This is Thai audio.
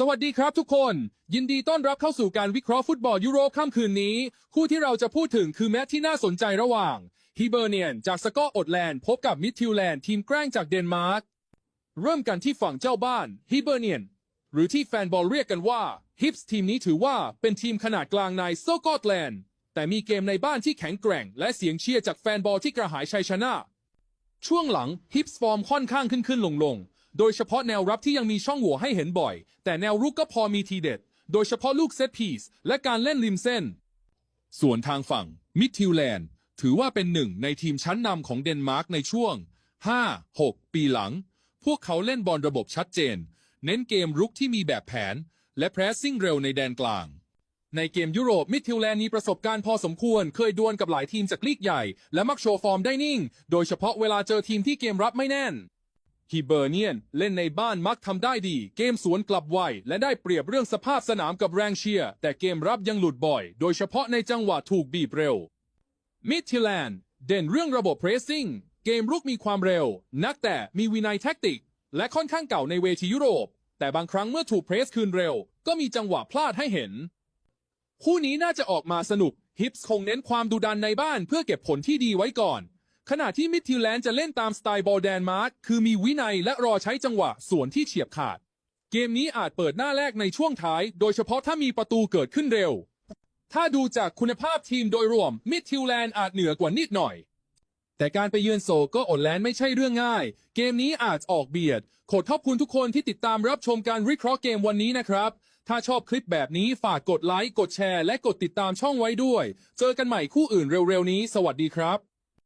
สวัสดีครับทุกคน ยินดีต้อนรับเข้าสู่การวิเคราะห์ฟุตบอลยุโรค่ำคืนนี้ คู่ที่เราจะพูดถึงคือแมตช์ที่น่าสนใจระหว่างฮีเบอร์เนียนจากสกอตแลนด์พบกับมิดทิวแลนด์ทีมแกล้งจากเดนมาร์กเริ่มกันที่ฝั่งเจ้าบ้านฮีเบอร์เนียนหรือที่แฟนบอลเรียกกันว่าฮิปส์ทีมนี้ถือว่าเป็นทีมขนาดกลางในสกอตแลนด์แต่มีเกมในบ้านที่แข็งแกร่ง และเสียงเชียร์จากแฟนบอลที่กระหายชัยชนะ ช่วงหลังฮิปส์ฟอร์มค่อนข้างขึ้นขึ้นลงลง โดยเฉพาะแนวรับที่ยังมีช่องโหว่ให้เห็นบ่อย แต่แนวรุกก็พอมีทีเด็ด โดยเฉพาะลูกเซตพีซและการเล่นริมเส้น ส่วนทางฝั่งมิดทิวแลนด์ถือว่าเป็นหนึ่งในทีมชั้นนำของเดนมาร์กในช่วง 5-6 ปีหลัง พวกเขาเล่นบอลระบบชัดเจน เน้นเกมรุกที่มีแบบแผน และแพรสซิ่งเร็วในแดนกลาง ในเกมยุโรปมิดทิวแลนด์มีประสบการณ์พอสมควร เคยดวลกับหลายทีมจากลีกใหญ่ และมักโชว์ฟอร์มได้นิ่ง โดยเฉพาะเวลาเจอทีมที่เกมรับไม่แน่น ฮีเบอร์เนียน เล่นในบ้านมักทำได้ดี เกมสวนกลับไว และได้เปรียบเรื่องสภาพสนามกับแรงเชียร์ แต่เกมรับยังหลุดบ่อย โดยเฉพาะในจังหวะถูกบีบเร็ว มิดทิแลนด์ เด่นเรื่องระบบเพรสซิ่ง เกมรุกมีความเร็ว นักแต่มีวินัยแท็กติก และค่อนข้างเก่าในเวทียุโรป แต่บางครั้งเมื่อถูกเพรสคืนเร็ว ก็มีจังหวะพลาดให้เห็น คู่นี้น่าจะออกมาสนุกฮิปส์คงเน้นความดุดันในบ้านเพื่อเก็บผลที่ดีไว้ก่อน ขณะที่มิดทิวแลนด์จะเล่นตามสไตล์บอลแดนมาร์กคือมีวินัยและรอใช้จังหวะส่วนที่เฉียบขาด เกมนี้อาจเปิดหน้าแรกในช่วงท้าย โดยเฉพาะถ้ามีประตูเกิดขึ้นเร็ว ถ้าดูจากคุณภาพทีมโดยรวมมิดทิวแลนด์อาจเหนือกว่านิดหน่อย แต่การไปเยือนโซก็อดแลนด์ไม่ใช่เรื่องง่าย เกมนี้อาจออกเบียด ขอขอบคุณทุกคนที่ติดตามรับชมการวิเคราะห์เกมวันนี้นะครับ ถ้าชอบคลิปแบบนี้ฝากกดไลค์กดแชร์ และกดติดตามช่องไว้ด้วย เจอกันใหม่คู่อื่นเร็วๆนี้ สวัสดีครับ